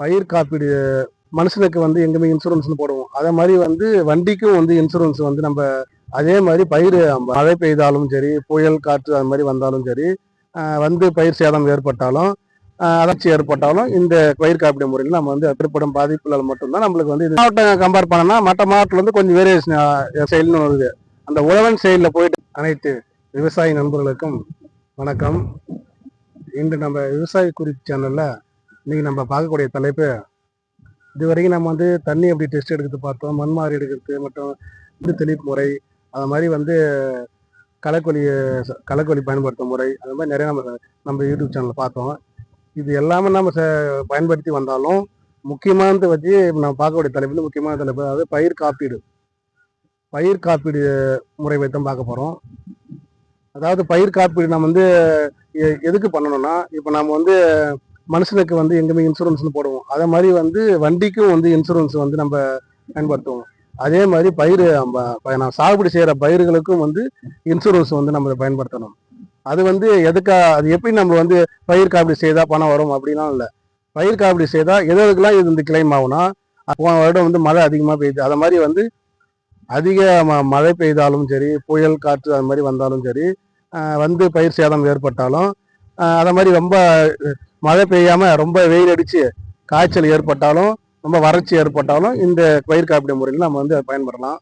பயிர் காப்பீடு மனுஷனுக்கு வந்து எங்கேயுமே இன்சூரன்ஸ்னு போடுவோம். அதே மாதிரி வந்து வண்டிக்கும் வந்து இன்சூரன்ஸ் வந்து நம்ம அதே மாதிரி பயிர் மழை பெய்தாலும் சரி புயல் காற்று அது மாதிரி வந்தாலும் சரி வந்து பயிர் சேதம் ஏற்பட்டாலும் அலட்சி ஏற்பட்டாலும் இந்த பயிர் காப்பீடு முறையில் நம்ம வந்து ஏற்படும் பாதிப்புகள் மட்டும்தான் நம்மளுக்கு வந்து இது. மாவட்டம் கம்பேர் பண்ணோம்னா மற்ற மாவட்டத்தில் வந்து கொஞ்சம் வேரியேஷன் செயல்னு வருது. அந்த உழவன் செயலில் போயிட்டு அனைத்து விவசாய நண்பர்களுக்கும் வணக்கம். இன்று நம்ம விவசாய குறிப்பு சேனலில் இன்னைக்கு நம்ம பார்க்கக்கூடிய தலைப்பு இது வரைக்கும் நம்ம வந்து தண்ணி எப்படி டெஸ்ட் எடுக்கிறது பார்த்தோம் மண் மாறி எடுக்கிறது மற்றும் இது தெளிப்பு முறை அது மாதிரி வந்து களைக்கொல்லி களைக்கொலி பயன்படுத்தும் முறை அது மாதிரி நிறைய நம்ம நம்ம யூடியூப் சேனலில் பார்த்தோம். இது எல்லாமே நம்ம ச- பயன்படுத்தி வந்தாலும் முக்கியமானது வச்சு நம்ம பார்க்கக்கூடிய தலைப்பு முக்கியமான தலைப்பு அதாவது பயிர் காப்பீடு. பயிர் காப்பீடு முறை வைத்தான் பார்க்க போகிறோம் அதாவது பயிர் காப்பீடு நம்ம வந்து எ- எதுக்கு பண்ணணும்னா இப்போ நம்ம வந்து மனுஷனுக்கு வந்து எங்கேயுமே இன்சூரன்ஸ்னு போடுவோம். அதே மாதிரி வந்து வண்டிக்கும் வந்து இன்சூரன்ஸ் வந்து நம்ம பயன்படுத்துவோம். அதே மாதிரி பயிர் நம்ம சாகுபடி செய்கிற பயிர்களுக்கும் வந்து இன்சூரன்ஸ் வந்து நம்ம பயன்படுத்தணும். அது வந்து எதுக்கா அது எப்படி நம்ம வந்து பயிர் காப்பீடு செய்தால் பணம் வரும் அப்படிலாம் இல்லை. பயிர் காப்பீடு செய்தால் எது எதுக்கெல்லாம் இது வந்து கிளைம் ஆகுனா போன வருடம் வந்து மழை அதிகமாக பெய்யுது அதை மாதிரி வந்து அதிக ம- மழை பெய்தாலும் சரி புயல் காற்று அது மாதிரி வந்தாலும் சரி வந்து பயிர் சேதம் ஏற்பட்டாலும் அதை மாதிரி ரொம்ப மழை பெய்யாமல் ரொம்ப வெயில் அடித்து காய்ச்சல் ஏற்பட்டாலும் ரொம்ப வறட்சி ஏற்பட்டாலும் இந்த பயிர் காப்பீடு முறையில் நம்ம வந்து அதை பயன்படலாம்.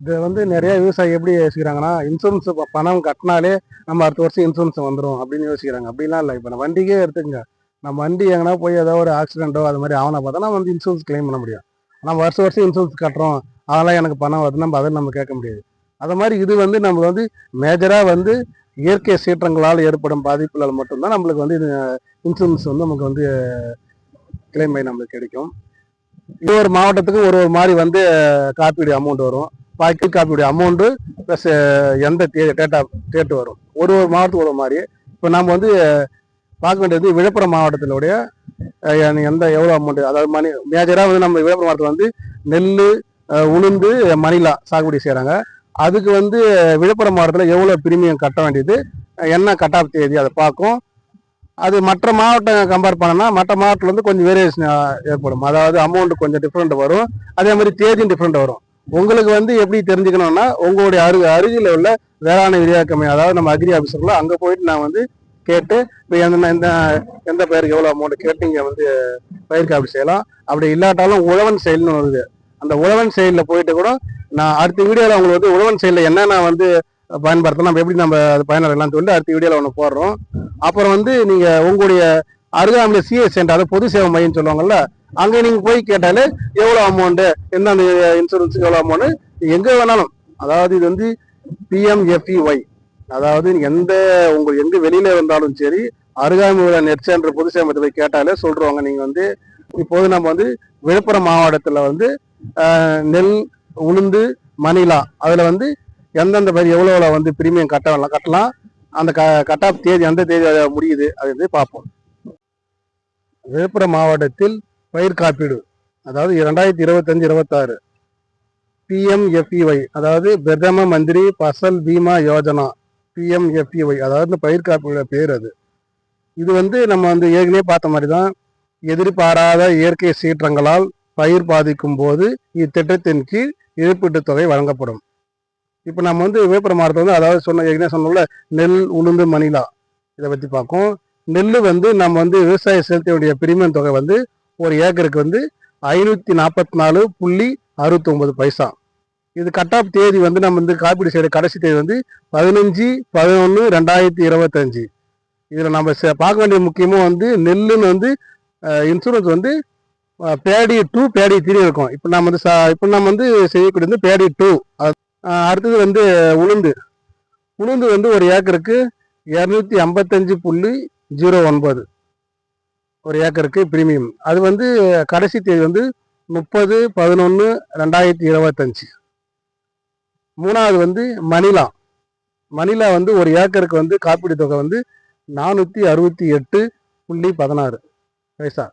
இது வந்து நிறைய விவசாயி எப்படி யோசிக்கிறாங்கன்னா இன்சூரன்ஸ் பணம் கட்டினாலே நம்ம அடுத்த வருஷம் இன்சூரன்ஸ் வந்துடும் அப்படின்னு யோசிக்கிறாங்க. அப்படிலாம் இல்லை. இப்போ நம்ம வண்டிக்கே எடுத்துக்கங்க. நம்ம வண்டி எங்கன்னா போய் ஏதோ ஒரு ஆக்சிடென்ட்டோ அது மாதிரி ஆவணம் பார்த்தா நம்ம வந்து இன்சூரன்ஸ் கிளைம் பண்ண முடியும். நம்ம வருஷம் வருஷம் இன்சூரன்ஸ் கட்டுறோம். அதெல்லாம் எனக்கு பணம் வருது நம்ம அதை நம்ம கேட்க முடியாது. அது மாதிரி இது வந்து நம்ம வந்து மேஜராக வந்து இயற்கை சீற்றங்களால் ஏற்படும் பாதிப்புகளால் மட்டும்தான் நம்மளுக்கு வந்து இது இன்சூரன்ஸ் வந்து நமக்கு வந்து கிளைம் பண்ணி நம்மளுக்கு கிடைக்கும். இது ஒரு மாவட்டத்துக்கு ஒரு ஒரு மாதிரி வந்து காப்பீடு அமௌண்ட் வரும். பாக்கி காப்பீடு அமௌண்ட்டு ப்ளஸ் எந்த டேட்டா டேட்டு வரும். ஒரு ஒரு மாவட்டத்துக்கு ஒரு ஒரு மாதிரி. இப்போ நம்ம வந்து பார்க்க வேண்டியது விழுப்புரம் மாவட்டத்தினுடைய எந்த எவ்வளோ அமௌண்ட் அதாவது மணி மேஜராக வந்து நம்ம விழுப்புரம் மாவட்டத்தில் வந்து நெல் உளுந்து மணிலா சாகுபடி செய்கிறாங்க அதுக்கு வந்து விழுப்புரம் மாவட்டத்தில் எவ்வளோ பிரீமியம் கட்ட வேண்டியது என்ன கட் ஆஃப் தேதி அதை பார்க்கும். அது மற்ற மாவட்டம் கம்பேர் பண்ணனா மற்ற மாவட்டத்தில் வந்து கொஞ்சம் வேரியேஷன் ஏற்படும். அதாவது அமௌண்ட் கொஞ்சம் டிஃப்ரெண்ட் வரும். அதே மாதிரி தேதியும் டிஃப்ரெண்ட் வரும். உங்களுக்கு வந்து எப்படி தெரிஞ்சுக்கணும்னா உங்களுடைய அரு அருகில் உள்ள வேளாண் விரிவாக்கமே அதாவது நம்ம அக்ரி ஆஃபீஸர்ல அங்கே போயிட்டு நான் வந்து கேட்டு இப்போ எந்த எந்த எந்த பயிருக்கு எவ்வளோ அமௌண்ட் கேட்டு இங்கே வந்து பயிர் காப்பீடு செய்யலாம். அப்படி இல்லாட்டாலும் உழவன் செயல்னு வருது. அந்த உழவன் செயலில் போயிட்டு கூட நான் அடுத்த வீடியோவில் உங்களுக்கு வந்து உழவன் செயலில் என்னென்ன வந்து பயன்படுத்தணும் நம்ம எப்படி நம்ம அது பயனடையலாம் அடுத்த வீடியோவில் ஒன்று போடுறோம். அப்புறம் வந்து நீங்கள் உங்களுடைய அருகாமையில் சிஎஸ் சென்டர் அதாவது பொது சேவை மையம் சொல்லுவாங்கல்ல அங்கே நீங்கள் போய் கேட்டாலே எவ்வளோ அமௌண்ட்டு எந்தெந்த இன்சூரன்ஸுக்கு எவ்வளோ அமௌண்ட்டு எங்கே வேணாலும் அதாவது இது வந்து பிஎம்எஃப்இஒய் அதாவது நீங்கள் எந்த உங்களுக்கு எங்கே வெளியில் வந்தாலும் சரி அருகாமையில் நெட் சென்டர் பொது சேவை போய் கேட்டாலே சொல்கிறவங்க நீங்கள் வந்து இப்போது நம்ம வந்து விழுப்புரம் மாவட்டத்தில் வந்து நெல் உளுந்து மணிலா. அதில் வந்து எந்தெந்த பயிர் எவ்வளோ எவ்வளோ வந்து பிரீமியம் கட்டலாம் கட்டலாம். அந்த க கட் ஆஃப் தேதி எந்த தேதி முடியுது. அது வந்து பார்ப்போம். விழுப்புரம் மாவட்டத்தில் பயிர் காப்பீடு அதாவது இரண்டாயிரத்தி இருபத்தஞ்சு இருபத்தாறு. பிஎம்எஃப்இஒய் அதாவது பிரதம மந்திரி பசல் பீமா யோஜனா. பிஎம்எஃப்இஒய் அதாவது பயிர் காப்பீடு பேர் அது. இது வந்து நம்ம வந்து ஏற்கனவே பார்த்த மாதிரி தான் எதிர்பாராத இயற்கை சீற்றங்களால் பயிர் பாதிக்கும் போது இத்திட்டத்தின் கீழ் இழப்பீட்டுத் தொகை வழங்கப்படும். இப்போ நம்ம வந்து விழுப்புரம் மாவட்டத்தில் வந்து அதாவது சொன்ன ஏற்கனவே சொன்னோம்ல நெல் உளுந்து மணிலா. இதை பற்றி பார்க்கும். நெல் வந்து நம்ம வந்து விவசாயம் செலுத்த வேண்டிய பிரீமியம் தொகை வந்து ஒரு ஏக்கருக்கு வந்து ஐநூற்றி நாற்பத்தி நாலு புள்ளி அறுபத்தொம்பது பைசா. இது கட் ஆஃப் தேதி வந்து நம்ம வந்து காப்பீடு செய்கிற கடைசி தேதி வந்து பதினஞ்சு பதினொன்று ரெண்டாயிரத்தி இருபத்தஞ்சி. இதில் நம்ம ச- பார்க்க வேண்டிய முக்கியமாக வந்து நெல்லுன்னு வந்து இன்சூரன்ஸ் வந்து பேடி டூ பேடி த்ரீ இருக்கும். இப்போ நம்ம வந்து இப்போ நம்ம வந்து செய்யக்கூடியது வந்து பேடி டூ. அடுத்தது வந்து உளுந்து. உளுந்து வந்து ஒரு ஏக்கருக்கு இரநூத்தி ஐம்பத்தஞ்சு புள்ளி ஜீரோ ஒன்பது ஒரு ஏக்கருக்கு பிரீமியம் அது வந்து கடைசி தேதி வந்து முப்பது பதினொன்று ரெண்டாயிரத்தி இருபத்தஞ்சி. மூணாவது வந்து மணிலா. மணிலா வந்து ஒரு ஏக்கருக்கு வந்து காப்பீடு தொகை வந்து நானூற்றி அறுபத்தி எட்டு புள்ளி பதினாறு. பைசா.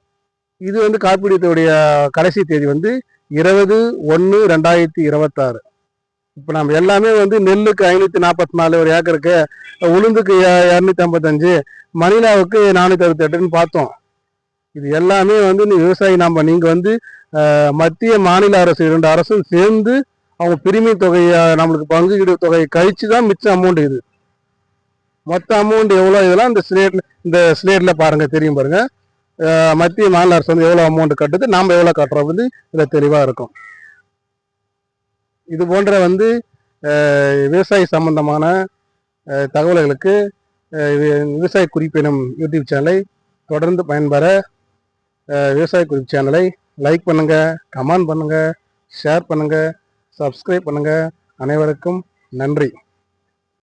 இது வந்து காப்பீடுடைய கடைசி தேதி வந்து இருபது ஒன்று ரெண்டாயிரத்தி இருபத்தாறு. இப்போ நம்ம எல்லாமே வந்து நெல்லுக்கு ஐநூற்றி நாற்பத்தி நாலு ஒரு ஏக்கருக்கு உளுந்துக்கு இரநூத்தி ஐம்பத்தஞ்சு மணிலாவுக்கு நானூற்றி அறுபத்தெட்டுன்னு பார்த்தோம். இது எல்லாமே வந்து நீ விவசாயி நம்ம நீங்கள் வந்து மத்திய மாநில அரசு இரண்டு அரசும் சேர்ந்து அவங்க பிரிமி தொகையை நம்மளுக்கு பங்குகீடு தொகையை கழித்து தான் மிச்ச அமௌண்ட் இது. மொத்த அமௌண்ட் எவ்வளோ இதெல்லாம் இந்த ஸ்லேட்ல இந்த ஸ்லேட்டில் பாருங்கள் தெரியும் பாருங்கள் மத்திய மாநில அரசு வந்து எவ்வளோ அமௌண்ட் கட்டுது? நாம் எவ்வளோ கட்டுறோம்? வந்து இதில் தெளிவாக இருக்கும். இது போன்ற வந்து விவசாயி விவசாய சம்பந்தமான தகவல்களுக்கு விவசாய குறிப்பினும் யூடியூப் சேனலை தொடர்ந்து பயன்பெற விவசாய குறிப்பு சேனலை லைக் பண்ணுங்கள் கமெண்ட் பண்ணுங்கள் ஷேர் பண்ணுங்கள் சப்ஸ்கிரைப் பண்ணுங்கள் அனைவருக்கும் நன்றி.